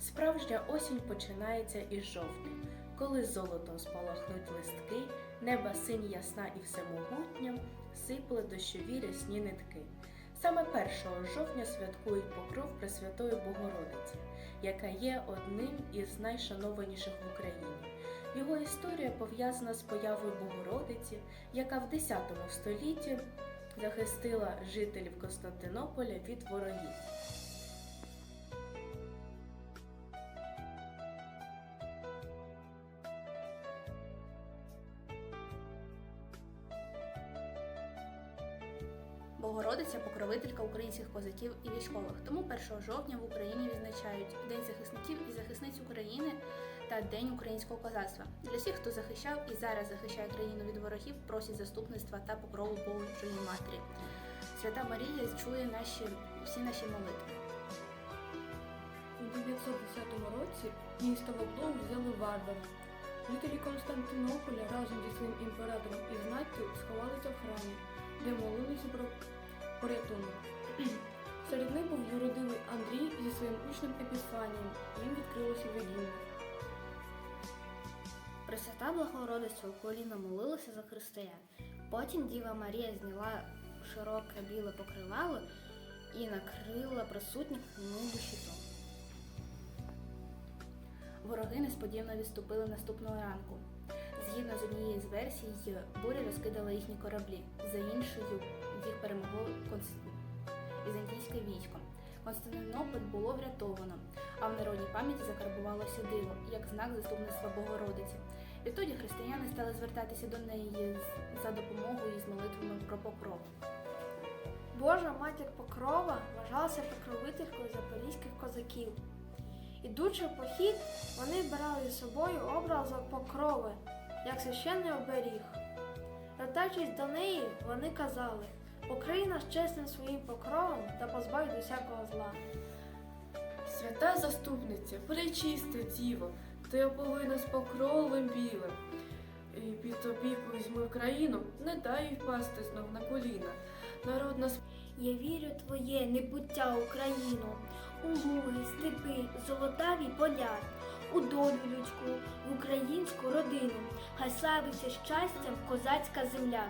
Справжня осінь починається із жовтня, коли золотом спалахнуть листки, неба синь ясна і всемогутня, сипле дощові рясні нитки. Саме 1 жовтня святкують покров Пресвятої Богородиці, яка є одним із найшанованіших в Україні. Його історія пов'язана з появою Богородиці, яка в X столітті захистила жителів Константинополя від ворогів. Богородиця покровителька українських козаків і військових. Тому 1 жовтня в Україні відзначають День захисників і захисниць України та День українського козацтва. Для всіх, хто захищав і зараз захищає країну від ворогів, просять заступництва та покрову Божої Матері. Свята Марія чує наші всі наші молитви. У 910 році місто Воблов взяли варвари. Жителі Константинополя разом зі своїм імператором і знаттю сховалися в храмі, де молилися про порятунок. Серед них був юродивий Андрій зі своїм учнем Епіфанієм. Їм відкрилося видіння. Пресвята Богородиця у коліна молилася за християн. Потім Діва Марія зняла широке біле покривало і накрила присутніх ним щитом. Вороги несподівано відступили наступного ранку. Згідно з однією з версій, буря розкидала їхні кораблі. За іншою, їх перемогло конс- візантійське військо. Константинополь було врятовано, а в народній пам'яті закарбувалося диво як знак заступництва Богородиці. Відтоді християни стали звертатися до неї за допомогою і з молитвами про покров. Божа матір Покрова вважалася покровителькою запорізьких козаків. Ідучи в похід, вони брали з собою образ покрови, як священний оберіг. Вертаючись до неї, вони казали: покрий нас чесним своїм покровом та позбавь від усякого зла. Свята заступниця, пречиста діво, ти оповина з покровом білим. І під опіку візьми країну, не дай впасти знов на коліна. Народ нас Я вірю твоє небуття Україну, у луги, степи, золотаві поля, у долю людську, в українську родину, хай славиться щастям козацька земля.